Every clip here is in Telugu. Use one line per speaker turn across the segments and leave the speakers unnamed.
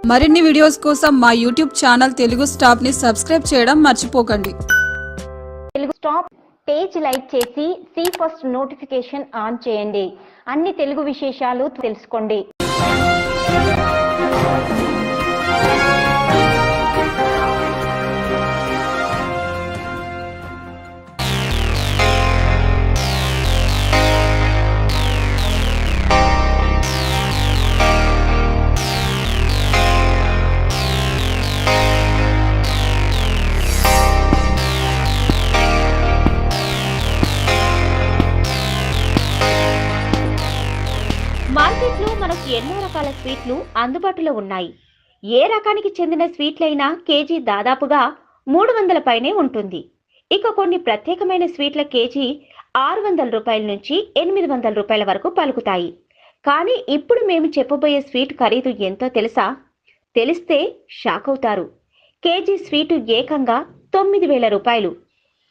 మరిన్ని వీడియోస్ కోసం మా యూట్యూబ్ ఛానల్ తెలుగు స్టాప్ని సబ్స్క్రైబ్ చేయడం మర్చిపోకండి.
తెలుగు స్టాప్ పేజ్ లైక్ చేసి సి ఫస్ట్ నోటిఫికేషన్ ఆన్ చేయండి. అన్ని తెలుగు విశేషాలు తెలుసుకోండి. మనకు ఎన్నో రకాల స్వీట్లు అందుబాటులో ఉన్నాయి. ఏ రకానికి చెందిన స్వీట్లైనా కేజీ దాదాపుగా మూడు వందల పైనే ఉంటుంది. ఇక కొన్ని ప్రత్యేకమైన స్వీట్ల కేజీ ఆరు వందల రూపాయల నుంచి ఎనిమిది వందల రూపాయల వరకు పలుకుతాయి. కానీ ఇప్పుడు మేము చెప్పబోయే స్వీట్ ఖరీదు ఎంతో తెలుసా? తెలిస్తే షాక్ అవుతారు. కేజీ స్వీటు ఏకంగా తొమ్మిది వేల రూపాయలు.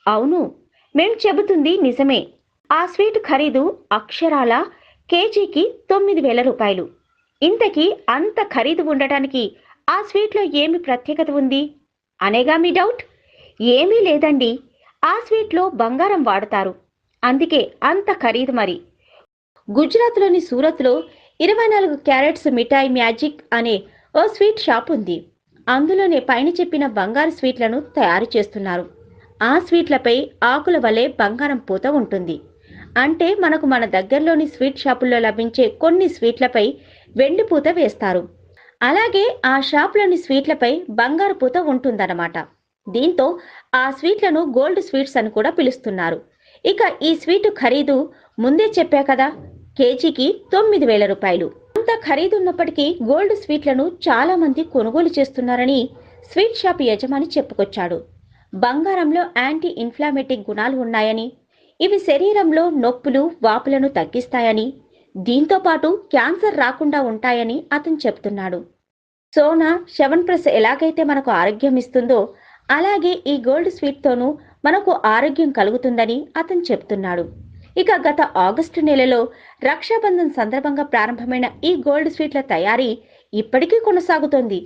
అవును మేము చెబుతుంది నిజమే. ఆ స్వీట్ ఖరీదు అక్షరాల కేజీకి తొమ్మిది వేల రూపాయలు. ఇంతకీ అంత ఖరీదు ఉండటానికి ఆ స్వీట్లో ఏమి ప్రత్యేకత ఉంది? అనేగా మీ డౌట్? ఏమీ లేదండి. ఆ స్వీట్లో బంగారం వాడతారు. అందుకే అంత ఖరీదు మరి. గుజరాత్లోని సూరత్లో ఇరవై నాలుగు క్యారెట్స్ మిఠాయి మ్యాజిక్ అనే ఓ స్వీట్ షాప్ ఉంది. అందులోనే పైన చెప్పిన బంగారు స్వీట్లను తయారు చేస్తున్నారు. ఆ స్వీట్లపై ఆకుల వలె బంగారం పూత ఉంటుంది. అంటే మనకు మన దగ్గరలోని స్వీట్ షాపుల్లో లభించే కొన్ని స్వీట్లపై వెండి పూత వేస్తారు. అలాగే ఆ షాపులోని స్వీట్లపై బంగారు పూత ఉంటుందన్నమాట. దీంతో ఆ స్వీట్లను గోల్డ్ స్వీట్స్ అని కూడా పిలుస్తున్నారు. ఇక ఈ స్వీటు ఖరీదు ముందే చెప్పా కదా కేజీకి తొమ్మిది వేల రూపాయలు. అంత ఖరీదు ఉన్నప్పటికీ గోల్డ్ స్వీట్లను చాలా మంది కొనుగోలు చేస్తున్నారని స్వీట్ షాప్ యజమాని చెప్పుకొచ్చాడు. బంగారంలో యాంటీ ఇన్ఫ్లామేటిక్ గుణాలు ఉన్నాయని ఇవి శరీరంలో నొప్పులు వాపులను తగ్గిస్తాయని దీంతో పాటు క్యాన్సర్ రాకుండా ఉంటాయని అతను చెప్తున్నాడు. సోనా శవన్ప్రస్ ఎలాగైతే మనకు ఆరోగ్యం ఇస్తుందో అలాగే ఈ గోల్డ్ స్వీట్తోనూ మనకు ఆరోగ్యం కలుగుతుందని అతను చెప్తున్నాడు. ఇక గత ఆగస్టు నెలలో రక్షాబంధన్ సందర్భంగా ప్రారంభమైన ఈ గోల్డ్ స్వీట్ల తయారీ ఇప్పటికీ కొనసాగుతోంది.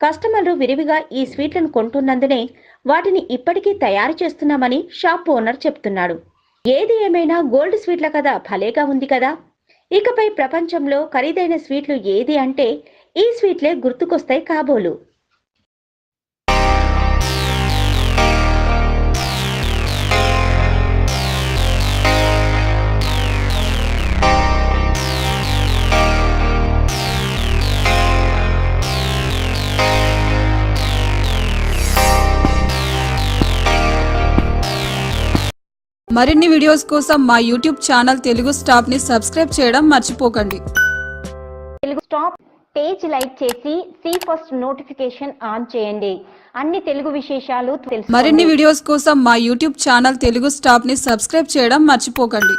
కస్టమర్లు విరివిగా ఈ స్వీట్లను కొంటున్నందునే వాటిని ఇప్పటికీ తయారు చేస్తున్నామని షాప్ ఓనర్ చెప్తున్నాడు. ఏది ఏమైనా గోల్డ్ స్వీట్ల కథ భలేగా ఉంది కదా? ఇకపై ప్రపంచంలో ఖరీదైన స్వీట్లు ఏది అంటే ఈ స్వీట్లే గుర్తుకొస్తాయి కాబోలు.
మరిన్ని వీడియోస్ కోసం మా యూట్యూబ్ ఛానల్ తెలుగు స్టాప్ని సబ్స్క్రైబ్ చేయడం మర్చిపోకండి.
తెలుగు స్టాప్ పేజ్ లైక్ చేసి సి ఫస్ట్ నోటిఫికేషన్ ఆన్ చేయండి. అన్ని తెలుగు విశేషాలు
మరిన్ని వీడియోస్ కోసం మా యూట్యూబ్ ఛానల్ తెలుగు స్టాప్ని సబ్స్క్రైబ్ చేయడం మర్చిపోకండి.